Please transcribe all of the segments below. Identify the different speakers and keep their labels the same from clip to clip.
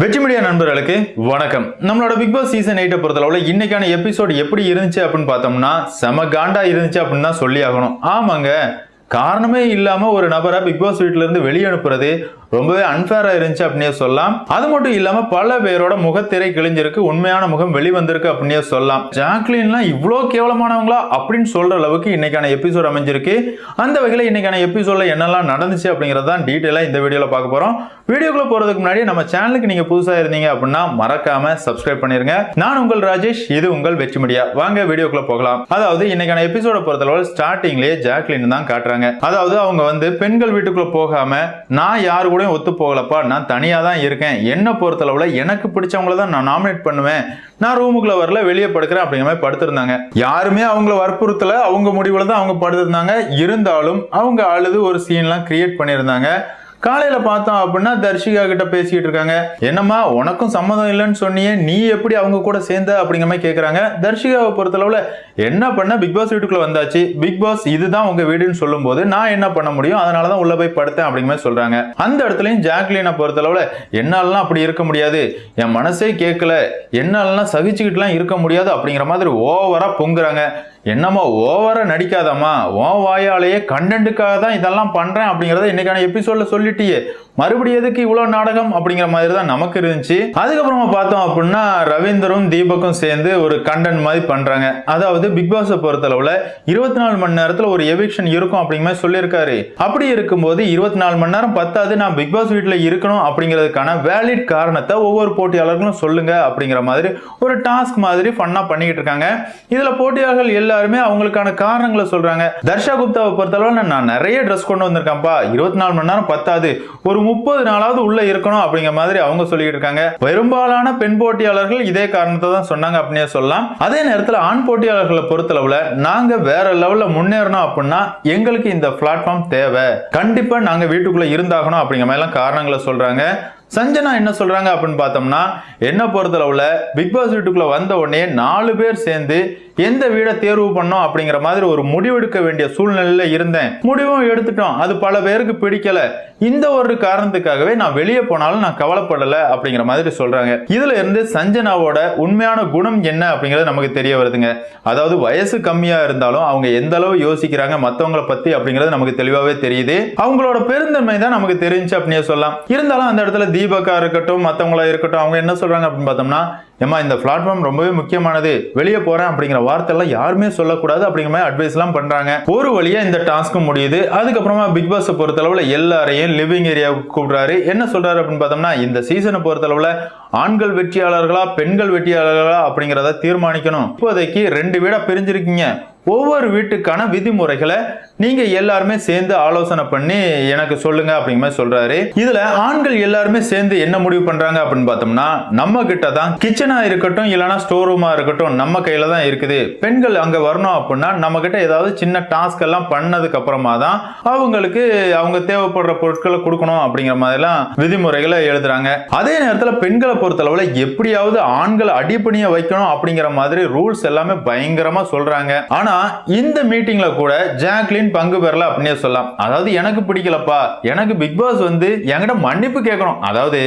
Speaker 1: வெற்றி மீடியா நண்பர்களுக்கு வணக்கம். நம்மளோட பிக் பாஸ் சீசன் எயிட்டை பொறுத்தளவுல இன்னைக்கான எபிசோடு எப்படி இருந்துச்சு அப்படின்னு பார்த்தோம்னா செம காண்டா இருந்துச்சு அப்படின்னு தான் சொல்லி ஆகணும். ஆமாங்க காரணமே இல்லாம ஒரு நபரை பிக் பாஸ் வீட்ல இருந்து வெளியே அனுப்புறது ரொம்பவே அன்ஃபேரா இருந்துச்சு அப்படின்னே சொல்லலாம். அது மட்டும் இல்லாம பல பேரோட முகத்திரை கிழிஞ்சிருக்கு உண்மையான முகம் வெளிவந்திருக்கு அப்படின்னே சொல்லலாம். ஜாக்லின்லாம் இவ்வளோ கேவலமானவங்களா அப்படின்னு சொல்ற அளவுக்கு இன்னைக்கான எபிசோட் அமைஞ்சிருக்கு. அந்த வகையில் இன்னைக்கான எபிசோட்ல என்னெல்லாம் நடந்துச்சு அப்படிங்கிறது தான் டீட்டெயிலா இந்த வீடியோல பார்க்க போறோம். வீடியோக்குள்ள போறதுக்கு முன்னாடி நம்ம சேனலுக்கு நீங்க புதுசா இருந்தீங்க அப்படின்னா மறக்காம சப்ஸ்கிரைப் பண்ணிருங்க. நான் உங்கள் ராஜேஷ் இது உங்கள் வெற்றி மீடியா. வாங்க வீடியோக்குள்ள போகலாம். அதாவது இன்னைக்கான எபிசோட பொறுத்தளவு ஸ்டார்டிங்லேயே ஜாக்லின் தான் காட்டுறாங்க. அதாவது அவங்க வந்து பெண்கள் வீட்டுக்குள்ள போகாம நான் யாரு கூடயும் ஒத்து போகலப்பா. நான் தனியா தான் இருக்கேன். என்ன பொறுத்தளவுல எனக்கு பிடிச்சவங்கள தான் நான் நாமினேட் பண்ணுவேன். நான் ரூமுக்குள்ள வரல வெளியே படுக்கிறேன் அப்படிங்கிற மாதிரி படுத்திருந்தாங்க. யாருமே அவங்கள வற்புறுத்தல. அவங்க முடிவுல தான் அவங்க படுத்திருந்தாங்க. இருந்தாலும் அவங்க அழுது ஒரு சீன்லாம் கிரியேட் பண்ணியிருந்தாங்க. காலையில பார்த்தோம் அப்படின்னா தர்ஷிகா கிட்ட பேசிக்கிட்டு இருக்காங்க. என்னம்மா உனக்கும் சம்மதம் இல்லைன்னு சொன்னியே நீ எப்படி அவங்க கூட சேர்ந்த அப்படிங்கிற மாதிரி கேட்குறாங்க தர்ஷிகாவை பொறுத்தளவுல என்ன பண்ண பிக் பாஸ் வீட்டுக்குள்ள வந்தாச்சு. பிக் பாஸ் இதுதான் உங்க வீடுன்னு சொல்லும்போது நான் என்ன பண்ண முடியும்? அதனாலதான் உள்ள போய் படுத்தேன் அப்படிங்கிற மாதிரி சொல்றாங்க. அந்த இடத்துலயும் ஜாக்லினை பொறுத்தளவுல என்னாலலாம் அப்படி இருக்க முடியாது. என் மனசே கேட்கல என்னாலலாம் சகிச்சுக்கிட்டுலாம் இருக்க முடியாது அப்படிங்கிற மாதிரி ஓவரா பொங்குறாங்க. என்னம்மா ஓவராக நடிக்காதம்மா? உன் வாயாலேயே கண்டென்ட்டுக்காக தான் இதெல்லாம் பண்ணுறேன் அப்படிங்கிறத இன்னைக்கான எபிசோடில் சொல்லிட்டியே. மறுபடியும் எதுக்கு இவ்வளோ நாடகம் அப்படிங்கிற மாதிரி தான் நமக்கு இருந்துச்சு. அதுக்கப்புறமா பார்த்தோம் அப்படின்னா ரவீந்தரும் தீபக்கும் சேர்ந்து ஒரு கண்டென்ட் மாதிரி பண்ணுறாங்க அதாவது பிக் பாஸை பொறுத்தளவுல இருபத்தி நாலு மணி நேரத்தில் ஒரு எவிக்ஷன் இருக்கும் அப்படிங்கிற மாதிரி சொல்லியிருக்காரு. அப்படி இருக்கும்போது இருபத்தி நாலு மணி நேரம் பத்தாது நான் பிக் பாஸ் இருக்கணும் அப்படிங்கிறதுக்கான வேலிட் காரணத்தை ஒவ்வொரு போட்டியாளர்களும் சொல்லுங்க அப்படிங்கிற மாதிரி ஒரு டாஸ்க் மாதிரி ஃபன்னாக பண்ணிக்கிட்டு இருக்காங்க. இதில் போட்டியாளர்கள் எல்லாருமே அவங்களுக்கான காரணங்களை சொல்கிறாங்க தர்ஷா குப்தாவை பொறுத்தளவில் நான் நிறைய ட்ரெஸ் கொண்டு வந்திருக்கேன்ப்பா. இருபத்தி நாலு மணி நேரம் பத்தாது. ஒரு முப்பது நாளாவது உள்ள இருக்கணும் அப்படிங்கிற மாதிரி அவங்க சொல்லிட்டு இருக்காங்க. பெரும்பாலான பெண் போட்டியாளர்கள் இதே காரணத்தை தான் சொன்னாங்க அப்படின்னே சொல்லலாம். அதே நேரத்தில் ஆண் போட்டியாளர்களை பொறுத்தளவுல நாங்க வேற லெவல்ல முன்னேறணும் அப்படின்னா எங்களுக்கு இந்த பிளாட்ஃபார்ம் தேவை. கண்டிப்பா நாங்க வீட்டுக்குள்ள இருந்தாகணும் அப்படிங்கிற மாதிரி எல்லாம் காரணங்களை சொல்றாங்க. சஞ்சனா என்ன சொல்றாங்க அப்படின்னு பார்த்தோம்னா என்ன பொறுத்தளவுல பிக் பாஸ் வீட்டுக்குள்ள வந்த உடனே நாலு பேர் சேர்ந்து எந்த வீடை தேர்வு பண்ணோம் அப்படிங்கிற மாதிரி ஒரு முடிவெடுக்க வேண்டிய சூழ்நிலையில இருந்தேன். முடிவும் எடுத்துட்டோம். அது பல பேருக்கு பிடிக்கல. இந்த ஒரு காரணத்துக்காகவே நான் வெளியே போனாலும் நான் கவலைப்படலை அப்படிங்கிற மாதிரி சொல்றாங்க. இதுல இருந்து சஞ்சனாவோட உண்மையான குணம் என்ன அப்படிங்கிறது நமக்கு தெரிய வருதுங்க. அதாவது வயசு கம்மியா இருந்தாலும் அவங்க எந்த அளவு யோசிக்கிறாங்க மற்றவங்களை பத்தி அப்படிங்கிறது நமக்கு தெளிவாகவே தெரியுது. அவங்களோட பெருந்தன்மை தான் நமக்கு தெரிஞ்சு அப்படின்னே சொல்லலாம். இருந்தாலும் அந்த இடத்துல தீபக்கா இருக்கட்டும் மற்றவங்களா இருக்கட்டும் அவங்க என்ன சொல்றாங்க அப்படின்னு பார்த்தோம்னா ஏமா இந்த பிளாட்ஃபார்ம் ரொம்பவே முக்கியமானது. வெளியே போறேன் அப்படிங்கிற வார்த்தை எல்லாம் யாருமே சொல்லக்கூடாது அப்படிங்கிற மாதிரி அட்வைஸ் எல்லாம் பண்றாங்க. ஒரு வழியா இந்த டாஸ்க்கும் முடியுது. அதுக்கப்புறமா பிக் பாஸ் பொறுத்தளவுல எல்லாரையும் லிவிங் ஏரியாவுக்கு கூப்பிடுறாரு. என்ன சொல்றாரு அப்படின்னு பார்த்தோம்னா இந்த சீசனை பொறுத்தளவுல ஆண்கள் வெற்றியாளர்களா பெண்கள் வெற்றியாளர்களா அப்படிங்கிறத தீர்மானிக்கணும். இப்போதைக்கு ரெண்டு வீடா பிரிஞ்சிருக்கீங்க. ஒவ்வொரு வீட்டுக்கான விதிமுறைகளை நீங்க எல்லாருமே சேர்ந்து ஆலோசனை பண்ணி எனக்கு சொல்லுங்க அப்படிங்கிற மாதிரி சொல்றாரு. இதுல ஆண்கள் எல்லாருமே சேர்ந்து என்ன முடிவு பண்றாங்க அப்படின்னு பார்த்தோம்னா நம்ம கிட்ட தான் கிச்சனா இருக்கட்டும் இல்லைன்னா ஸ்டோர் ரூமா இருக்கட்டும் நம்ம கையில தான் இருக்குது. பெண்கள் அங்க வரணும் அப்படின்னா நம்ம கிட்ட ஏதாவது சின்ன டாஸ்க் எல்லாம் பண்ணதுக்கு அப்புறமா தான் அவங்களுக்கு அவங்க தேவைப்படுற பொருட்களை கொடுக்கணும் அப்படிங்கிற மாதிரிலாம் விதிமுறைகளை எழுதுறாங்க. அதே நேரத்துல பெண்களை பொறுத்தளவில் எப்படியாவது ஆண்களை அடிப்பணிய வைக்கணும் அப்படிங்கிற மாதிரி ரூல்ஸ் எல்லாமே பயங்கரமா சொல்றாங்க. ஆனா இந்த மீட்டிங்ல கூட ஜாக்லின் பங்கு பெறல அப்படின்னே சொல்லலாம். அதாவது எனக்கு பிடிக்கலப்பா. எனக்கு பிக் பாஸ் வந்து என்கிட்ட மன்னிப்பு கேட்கணும். அதாவது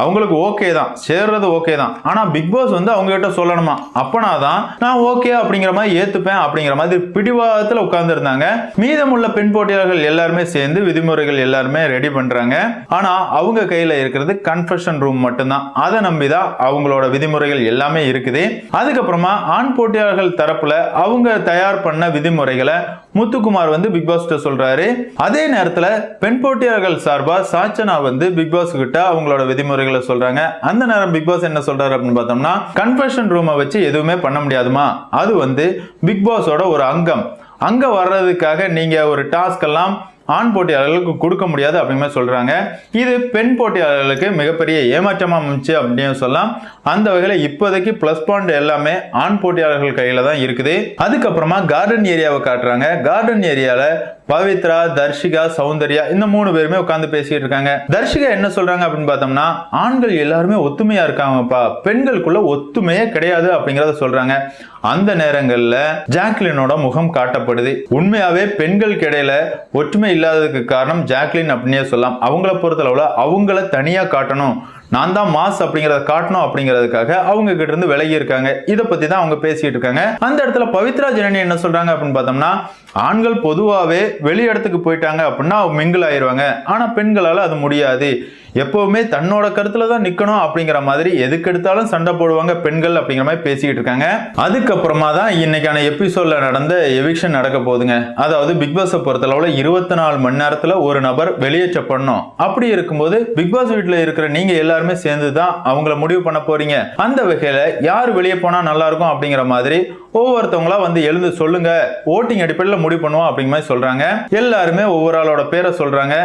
Speaker 1: அவங்களுக்கு ஓகே தான். சேர்றது ஓகே தான். ஆனால் பிக் பாஸ் வந்து அவங்ககிட்ட சொல்லணுமா? அப்பனா தான் நான் ஓகே அப்படிங்கிற மாதிரி ஏத்துப்பேன் அப்படிங்கிற மாதிரி பிடிவாதத்தில் உட்கார்ந்துருந்தாங்க. மீதமுள்ள பெண் போட்டியாளர்கள் எல்லாருமே சேர்ந்து விதிமுறைகள் எல்லாருமே ரெடி பண்ணுறாங்க ஆனால் அவங்க கையில் இருக்கிறது கன்ஃபெஷன் ரூம் மட்டும்தான். அதை நம்பி தான் அவங்களோட விதிமுறைகள் எல்லாமே இருக்குது. அதுக்கப்புறமா ஆண் போட்டியாளர்கள் தரப்பில் அவங்க தயார் பண்ண விதிமுறைகளை முத்துக்குமார் வந்து பிக் பாஸ் சொல்றாரு. அதே நேரத்துல பெண் போட்டியாளர்கள் சார்பா சாச்சனா வந்து பிக் பாஸ் கிட்ட அவங்களோட விதிமுறைகளை சொல்றாங்க. அந்த நேரம் பிக் பாஸ் என்ன சொல்றாரு அப்படின்னு பார்த்தோம்னா கன்ஃபெஷன் ரூமை வச்சு எதுவுமே பண்ண முடியாதுமா? அது வந்து பிக் பாஸோட ஒரு அங்கம். அங்க வர்றதுக்காக நீங்க ஒரு டாஸ்க் எல்லாம் ஆண் போட்டியாளர்களுக்கு கொடுக்க முடியாது அப்படிங்கிற மாதிரி சொல்கிறாங்க இது பெண் போட்டியாளர்களுக்கு மிகப்பெரிய ஏமாற்றமாக அமைச்சு அப்படின்னு சொல்லலாம். அந்த வகையில் இப்போதைக்கு ப்ளஸ் பாயிண்ட் எல்லாமே ஆண் போட்டியாளர்கள் கையில் தான் இருக்குது. அதுக்கப்புறமா கார்டன் ஏரியாவை காட்டுறாங்க. கார்டன் ஏரியாவில் பவித்ரா தர்ஷிகா சௌந்தர்யா இந்த மூணு பேருமே உட்காந்து பேசிட்டு இருக்காங்க. தர்ஷிகா என்ன சொல்றாங்க அப்படின்னு பார்த்தோம்னா ஆண்கள் எல்லாருமே ஒத்துமையா இருக்காங்கப்பா. பெண்களுக்குள்ள ஒத்துமையே கிடையாது அப்படிங்கறத சொல்றாங்க. அந்த நேரங்கள்ல ஜாக்லினோட முகம் காட்டப்படுது. உண்மையாவே பெண்களுக்கு இடையில ஒற்றுமை இல்லாததுக்கு காரணம் ஜாக்லின் அப்படின்னே சொல்லலாம். அவங்கள பொறுத்தளவுல அவங்கள தனியா காட்டணும். நான் தான் மாஸ் அப்படிங்கறத காட்டணும் அப்படிங்கிறதுக்காக அவங்க கிட்ட இருந்து விலகி இருக்காங்க. இதை பத்தி தான் அவங்க பேசிட்டு இருக்காங்க. அந்த இடத்துல பவித்ரா ஜனனி என்ன சொல்றாங்க அப்படின்னு பார்த்தோம்னா ஆண்கள் பொதுவாகவே வெளி இடத்துக்கு போயிட்டாங்க அப்படின்னா மிங்கிள் ஆயிடுவாங்க ஆனால் பெண்களால் அது முடியாது. எப்போவுமே தன்னோட கருத்தில் தான் நிற்கணும் அப்படிங்கிற மாதிரி எதுக்கு எடுத்தாலும் சண்டை போடுவாங்க பெண்கள் அப்படிங்கிற மாதிரி பேசிக்கிட்டு இருக்காங்க. அதுக்கப்புறமா தான் இன்னைக்கான எபிசோட்ல நடந்த எவிக்ஷன் நடக்க போகுதுங்க. அதாவது பிக் பாஸை பொறுத்தளவுல இருபத்தி நாலு மணி நேரத்தில் ஒரு நபர் வெளியேற்றப்படணும் அப்படி இருக்கும்போது பிக் பாஸ் இருக்கிற நீங்கள் எல்லாருமே சேர்ந்து தான் அவங்கள முடிவு பண்ண போறீங்க. அந்த வகையில் யார் வெளியே போனால் நல்லா இருக்கும் அப்படிங்கிற மாதிரி ஒவ்வொருத்தவங்களா வந்து எழுந்து சொல்லுங்க. ஓட்டிங் அடிப்படையில் முடிவு பண்ணுவோம் அப்படிங்கிற மாதிரி சொல்றாங்க. எல்லாருமே ஒவ்வொரு ஆளோட பேரை சொல்றாங்க.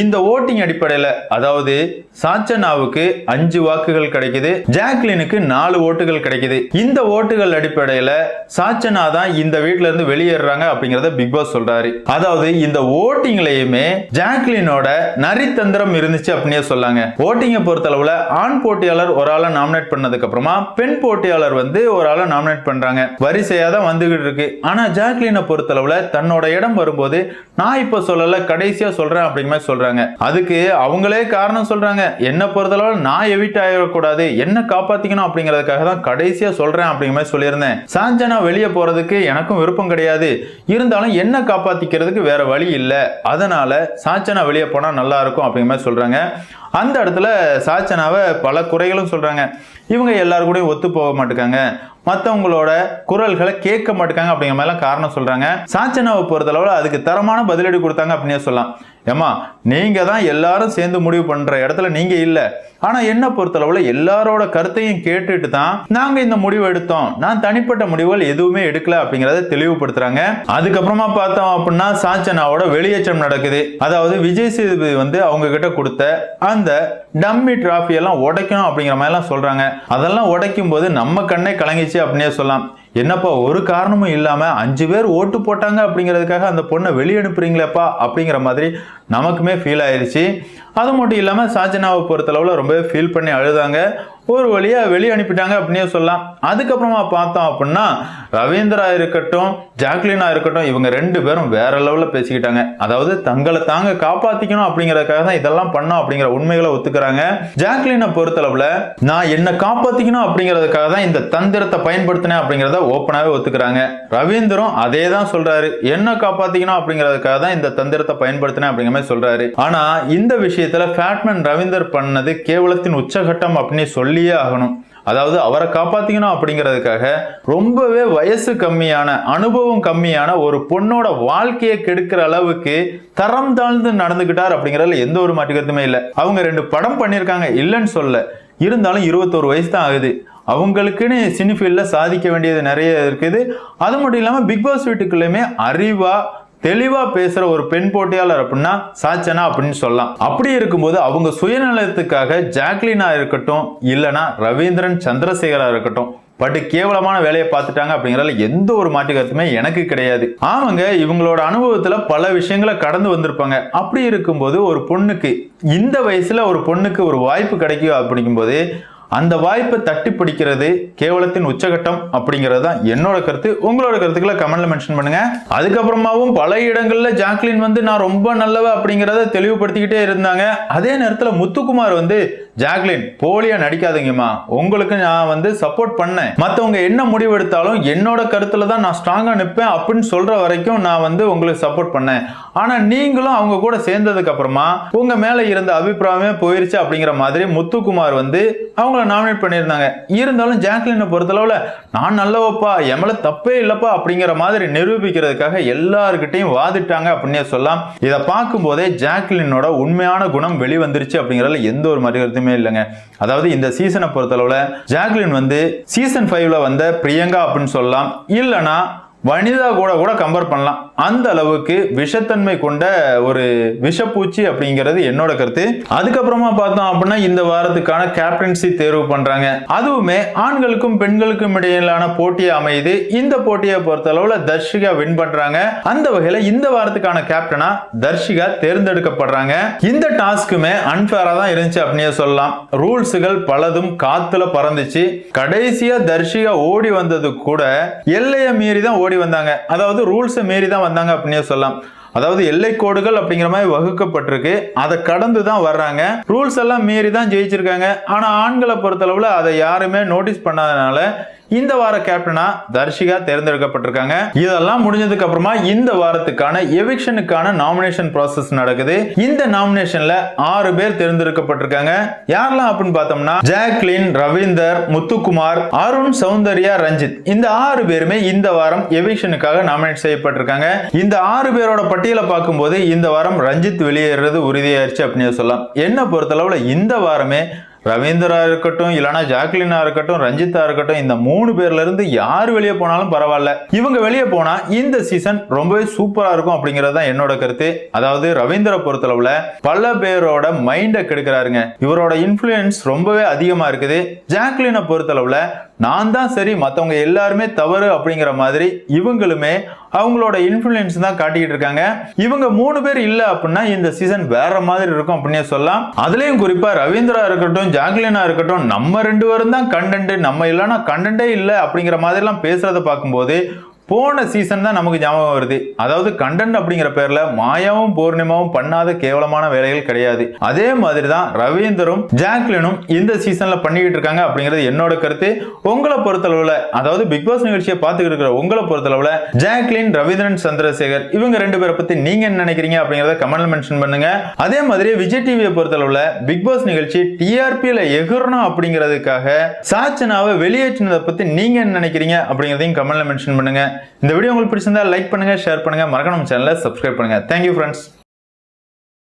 Speaker 1: இந்த ஓட்டிங் அடிப்படையில் அதாவது சாச்சனாவுக்கு அஞ்சு வாக்குகள் கிடைக்குது ஜாக்லினுக்கு நாலு ஓட்டுகள் கிடைக்குது. இந்த ஓட்டுகள் அடிப்படையில் சாச்சனா தான் இந்த வீட்ல இருந்து வெளியேறாங்க அப்படிங்கறத பிக் பாஸ் சொல்றாரு. அதாவது இந்த ஓட்டிங்லயுமே ஜாக்லினோட நரித்தந்திரம் இருந்துச்சு அப்படின்னே சொல்லாங்க. ஓட்டிங்கை பொறுத்தளவுல ஆண் போட்டியாளர் ஒரு ஆளை நாமினேட் பண்ணதுக்கு அப்புறமா பெண் போட்டியாளர் வந்து ஒரு ஆளை நாமினேட் பண்றாங்க. வரிசையா தான் வந்துகிட்டு இருக்கு. ஆனா ஜாக்லினை பொறுத்தளவுல தன்னோட இடம் வரும்போது நான் இப்ப சொல்லல கடைசியா சொல்றேன் அப்படிங்கிற மாதிரி சொல்றாங்க. அதுக்கு அவங்களே காரணம் சொல்றாங்க. என்ன பொறுத்தளவு நான் எவிட் ஆகிடக்கூடாது என்ன காப்பாத்திக்கணும் அப்படிங்கிறதுக்காக தான் கடைசியா சொல்றேன் அப்படிங்கிற மாதிரி சொல்லியிருந்தேன். சாஞ்சனா வெளியே போறதுக்கு எனக்கும் விருப்பம் கிடையாது. இருந்தாலும் என்ன காப்பாத்திக்கிறதுக்கு வேற வழி இல்லை. அதனால சாஞ்சனா வெளியே போனா நல்லா இருக்கும் அப்படிங்கிற மாதிரி சொல்றாங்க. அந்த இடத்துல சாச்சனாவை பல குறைகளும் சொல்கிறாங்க இவங்க எல்லாரு கூடயும் ஒத்து போக மாட்டேங்காங்க மற்றவங்களோட குரல்களை கேட்க மாட்டேங்காங்க அப்படிங்கிற மாதிரிலாம் காரணம் சொல்கிறாங்க சாச்சனாவை பொறுத்தளவில் அதுக்கு தரமான பதிலடி கொடுத்தாங்க அப்படின்னே சொல்லலாம். ஏமா நீங்கள் தான் எல்லாரும் சேர்ந்து முடிவு பண்ணுற இடத்துல நீங்கள் இல்லை. ஆனால் என்ன பொறுத்தளவில் எல்லாரோட கருத்தையும் கேட்டுட்டு தான் நாங்கள் இந்த முடிவு எடுத்தோம். நான் தனிப்பட்ட முடிவுகள் எதுவுமே எடுக்கல அப்படிங்கிறத தெளிவுபடுத்துறாங்க. அதுக்கப்புறமா பார்த்தோம் அப்படின்னா சாச்சனாவோட வெளியேற்றம் நடக்குது. அதாவது விஜய் சேதுபதி வந்து அவங்க கிட்ட கொடுத்த அந்த டம்மி டிராஃபி எல்லாம் உடைக்கணும் அப்படிங்கிற மாதிரி எல்லாம் சொல்றாங்க. அதெல்லாம் உடைக்கும் போது நம்ம கண்ணே கலங்கிச்சு அப்படின்னே சொல்லலாம். என்னப்பா ஒரு காரணமும் இல்லாமல் அஞ்சு பேர் ஓட்டு போட்டாங்க அப்படிங்கிறதுக்காக அந்த பொண்ணை வெளியே அனுப்புறீங்களேப்பா அப்படிங்கிற மாதிரி நமக்குமே ஃபீல் ஆயிடுச்சு அது மட்டும் இல்லாமல் சாஜனாவை பொறுத்தளவில் ரொம்பவே ஃபீல் பண்ணி அழுதாங்க. ஒரு வழியாக வெளியே அனுப்பிட்டாங்க அப்படின்னே சொல்லலாம். அதுக்கப்புறமா பார்த்தோம் அப்படின்னா ரவீந்திரா இருக்கட்டும் ஜாக்லினா இருக்கட்டும் இவங்க ரெண்டு பேரும் வேற லெவலில் பேசிக்கிட்டாங்க. அதாவது தங்களை தாங்க காப்பாற்றிக்கணும் அப்படிங்கிறதுக்காக தான் இதெல்லாம் பண்ணோம் அப்படிங்கிற உண்மைகளை ஒத்துக்கிறாங்க. ஜாக்லினை பொறுத்தளவில் நான் என்ன காப்பாற்றிக்கணும் அப்படிங்கிறதுக்காக தான் இந்த தந்திரத்தை பயன்படுத்தினேன் அப்படிங்கிறத ஓப்பனாகவே ஒத்துக்கிறாங்க. ரவீந்திரம் அதே தான் சொல்றாரு. என்ன காப்பாற்றிக்கணும் அப்படிங்கிறதுக்காக தான் இந்த தந்திரத்தை பயன்படுத்தினேன் அப்படிங்கிற மாதிரி சொல்றாரு. ஆனால் இந்த விஷயம் விஷயத்தில் ஃபேட்மேன் ரவீந்தர் பண்ணது கேவலத்தின் உச்சகட்டம் அப்படின்னு சொல்லியே ஆகணும். அதாவது அவரை காப்பாத்திக்கணும் அப்படிங்கிறதுக்காக ரொம்பவே வயசு கம்மியான அனுபவம் கம்மியான ஒரு பொண்ணோட வாழ்க்கையை கெடுக்கிற அளவுக்கு தரம் தாழ்ந்து நடந்துகிட்டார் அப்படிங்கறதுல எந்த ஒரு மாற்றுக்கருத்துமே இல்லை. அவங்க ரெண்டு படம் பண்ணியிருக்காங்க இல்லைன்னு சொல்ல. இருந்தாலும் இருபத்தோரு வயசு தான் ஆகுது. அவங்களுக்குன்னு சினி ஃபீல்டில் சாதிக்க வேண்டியது நிறைய இருக்குது. அது மட்டும் இல்லாமல் பிக் பாஸ் வீட்டுக்குள்ளேயுமே அறிவாக தெளிவாக பேசுகிற ஒரு பெண் போட்டியாளர் அப்படின்னா சாச்சனா அப்படின்னு சொல்லலாம். அப்படி இருக்கும்போது அவங்க சுயநலத்துக்காக ஜாக்லினா இருக்கட்டும் இல்லைன்னா ரவீந்திரன் சந்திரசேகரா இருக்கட்டும் பட் கேவலமான வேலையை பார்த்துட்டாங்க அப்படிங்கிறதுல எந்த ஒரு மாற்று கருத்துமே எனக்கு கிடையாது. ஆமாங்க இவங்களோட அனுபவத்துல பல விஷயங்களை கடந்து வந்திருப்பாங்க. அப்படி இருக்கும்போது ஒரு பொண்ணுக்கு இந்த வயசுல ஒரு பொண்ணுக்கு ஒரு வாய்ப்பு கிடைக்கும் அப்படிங்கும்போது அந்த வாய்ப்பை தட்டி பிடிக்கிறது கேவலத்தின் உச்சகட்டம் அப்படிங்கிறது தான் என்னோட கருத்து. உங்களோட கருத்துக்களை கமெண்ட்ல மென்ஷன் பண்ணுங்க. அதுக்கப்புறமாவும் பல இடங்கள்ல ஜாக்லின் வந்து நான் ரொம்ப நல்லவ அப்படிங்கிறத தெளிவுபடுத்திக்கிட்டே இருந்தாங்க. அதே நேரத்தில் முத்துக்குமார் வந்து ஜாக்லின் போலியா நடிக்காதீங்கம்மா. உங்களுக்கு நான் வந்து சப்போர்ட் பண்ணேன். மற்றவங்க என்ன முடிவு எடுத்தாலும் என்னோட கருத்துல தான் நான் ஸ்ட்ராங்காக நிற்பேன் அப்படின்னு சொல்ற வரைக்கும் நான் வந்து உங்களுக்கு சப்போர்ட் பண்ணேன். ஆனால் நீங்களும் அவங்க கூட சேர்ந்ததுக்கு அப்புறமா உங்க மேல இருந்த அபிப்பிராயமே போயிருச்சு அப்படிங்கிற மாதிரி முத்துக்குமார் வந்து அவங்கள நாமினேட் பண்ணியிருந்தாங்க. இருந்தாலும் ஜாக்லினை பொறுத்தளவுல நான் நல்லவப்பா எமல தப்பே இல்லைப்பா அப்படிங்கிற மாதிரி நிரூபிக்கிறதுக்காக எல்லாருக்கிட்டையும் வாதிட்டாங்க அப்படின்னே சொல்லலாம். இதை பார்க்கும்போதே ஜாக்லினோட உண்மையான குணம் வெளிவந்துருச்சு அப்படிங்கறதுல எந்த ஒரு மறுகருத்துமே இல்லைங்க. அதாவது இந்த சீசனை பொறுத்தளவில் ஜாக்லின் வந்து சீசன் ஃபைவ்ல வந்த பிரியங்கா அப்படின்னு சொல்லலாம். இல்லைனா வனிதா கூட கூட கம்பேர் பண்ணலாம். அந்த அளவுக்கு விஷத்தன்மை கொண்ட ஒரு விஷப்பூச்சி அப்படிங்கிறது என்னோட கருத்து. அதுக்கப்புறமா பார்த்தோம் அப்படின்னா இந்த வாரத்துக்கான கேப்டன்சி தேர்வு பண்றாங்க. அதுவுமே ஆண்களுக்கும் பெண்களுக்கும் இடையிலான போட்டியை அமையுது. இந்த போட்டியை பொறுத்த அளவுல தர்ஷிகா வின் பண்றாங்க. அந்த வகையில இந்த வாரத்துக்கான கேப்டனா தர்ஷிகா தேர்ந்தெடுக்கப்படுறாங்க. இந்த டாஸ்க்குமே அன்பேரா தான் இருந்துச்சு அப்படின்னே சொல்லலாம். ரூல்ஸுகள் பலதும் காத்துல பறந்துச்சு. கடைசியா தர்ஷிகா ஓடி வந்தது கூட எல்லையை மீறி தான் ஓடி வந்தாங்க. அதாவது ரூல்ஸை மீறி தான் வந்தாங்க அப்படின்னே சொல்லலாம். அதாவது எல்லை கோடுகள் அப்படிங்கிற மாதிரி வகுக்கப்பட்டிருக்கு. அதை கடந்து தான் வர்றாங்க. ரூல்ஸ் எல்லாம் மீறி தான் ஜெயிச்சிருக்காங்க. ஆனா ஆண்களை பொறுத்தளவில் அதை யாருமே நோட்டீஸ் பண்ணாதனால இந்த வார கேப்டனா தர்ஷிகா தேர்ந்தெடுக்கப்பட்டிருக்காங்க. இதெல்லாம் முடிஞ்சதுக்கு அப்புறமா இந்த வாரத்துக்கான எவிக்ஷனுக்கான நாமினேஷன் ப்ராசஸ் நடக்குது. இந்த நாமினேஷன்ல ஆறு பேர் தேர்ந்தெடுக்கப்பட்டிருக்காங்க. யாரெல்லாம் அப்படின்னு பார்த்தோம்னா ஜாக்லின் ரவீந்தர் முத்துக்குமார் அருண் சௌந்தர்யா ரஞ்சித். இந்த ஆறு பேருமே இந்த வாரம் எவிக்ஷனுக்காக நாமினேட் செய்யப்பட்டிருக்காங்க. இந்த ஆறு பேரோட பட்டியலை பார்க்கும்போது இந்த வாரம் ரஞ்சித் வெளியேறது உறுதியாயிருச்சு அப்படின்னு சொல்லலாம். என்ன பொறுத்தளவுல இந்த வாரமே ரவீந்திரா இருக்கட்டும் இல்லைனா ஜாக்லினா இருக்கட்டும் ரஞ்சித்தா இருக்கட்டும் இந்த மூணு பேர்ல இருந்து யார் வெளியே போனாலும் பரவாயில்ல. இவங்க வெளியே போனா இந்த சீசன் ரொம்பவே சூப்பரா இருக்கும் அப்படிங்கிறது தான் என்னோட கருத்து. அதாவது ரவீந்திர பொறுத்தளவுல பல பேரோட மைண்டை கெடுக்கிறாருங்க. இவரோட இன்ஃப்ளூயன்ஸ் ரொம்பவே அதிகமா இருக்குது. ஜாக்லினை பொறுத்தளவுல நான் தான் சரி மற்றவங்க எல்லாருமே தவறு அப்படிங்கிற மாதிரி இவங்களுமே அவங்களோட இன்ஃப்ளூயன்ஸ் தான் காட்டிக்கிட்டு இருக்காங்க. இவங்க மூணு பேர் இல்லை அப்படின்னா இந்த சீசன் வேற மாதிரி இருக்கும் அப்படின்னே சொல்லலாம். அதுலேயும் குறிப்பாக ரவீந்திரா இருக்கட்டும் ஜாக்லினா இருக்கட்டும் நம்ம ரெண்டு பேரும் தான் கண்டென்ட் நம்ம இல்லைன்னா கண்டென்ட்டே இல்லை அப்படிங்கிற மாதிரிலாம் பேசுறத பார்க்கும்போது போன சீசன் தான் நமக்கு ஞாபகம் வருது. அதாவது கண்டென்ட் அப்படிங்கிற பேர்ல மாயாவும் பூர்ணிமாவும் பண்ணாத கேவலமான வேலைகள் கிடையாது. அதே மாதிரி தான் ரவீந்தரும் ஜாக்லினும் இந்த சீசன்ல பண்ணிக்கிட்டு இருக்காங்க அப்படிங்கிறது என்னோட கருத்து. உங்களை பொறுத்தளவுல அதாவது பிக் பாஸ் நிகழ்ச்சியை பார்த்துக்கிட்டு இருக்கிற உங்களை பொறுத்தளவுல ஜாக்லின் ரவீந்திரன் சந்திரசேகர் இவங்க ரெண்டு பேரை பத்தி நீங்க என்ன நினைக்கிறீங்க அப்படிங்கறத கமெண்ட்ல மென்ஷன் பண்ணுங்க. அதே மாதிரி விஜய் டிவியை பொறுத்தளவுல பிக் பாஸ் நிகழ்ச்சி டிஆர்பியில எகுறணும் அப்படிங்கிறதுக்காக சாச்சனாவை வெளியேற்றினதை பத்தி நீங்க என்ன நினைக்கிறீங்க அப்படிங்கிறதையும் கமெண்ட்ல மென்ஷன் பண்ணுங்க. இந்த வீடியோ உங்களுக்கு பிடிச்சிருந்தா லைக் பண்ணுங்க ஷேர் பண்ணுங்க. மறக்காம சேனலை சப்ஸ்கிரைப் பண்ணுங்க. Thank you friends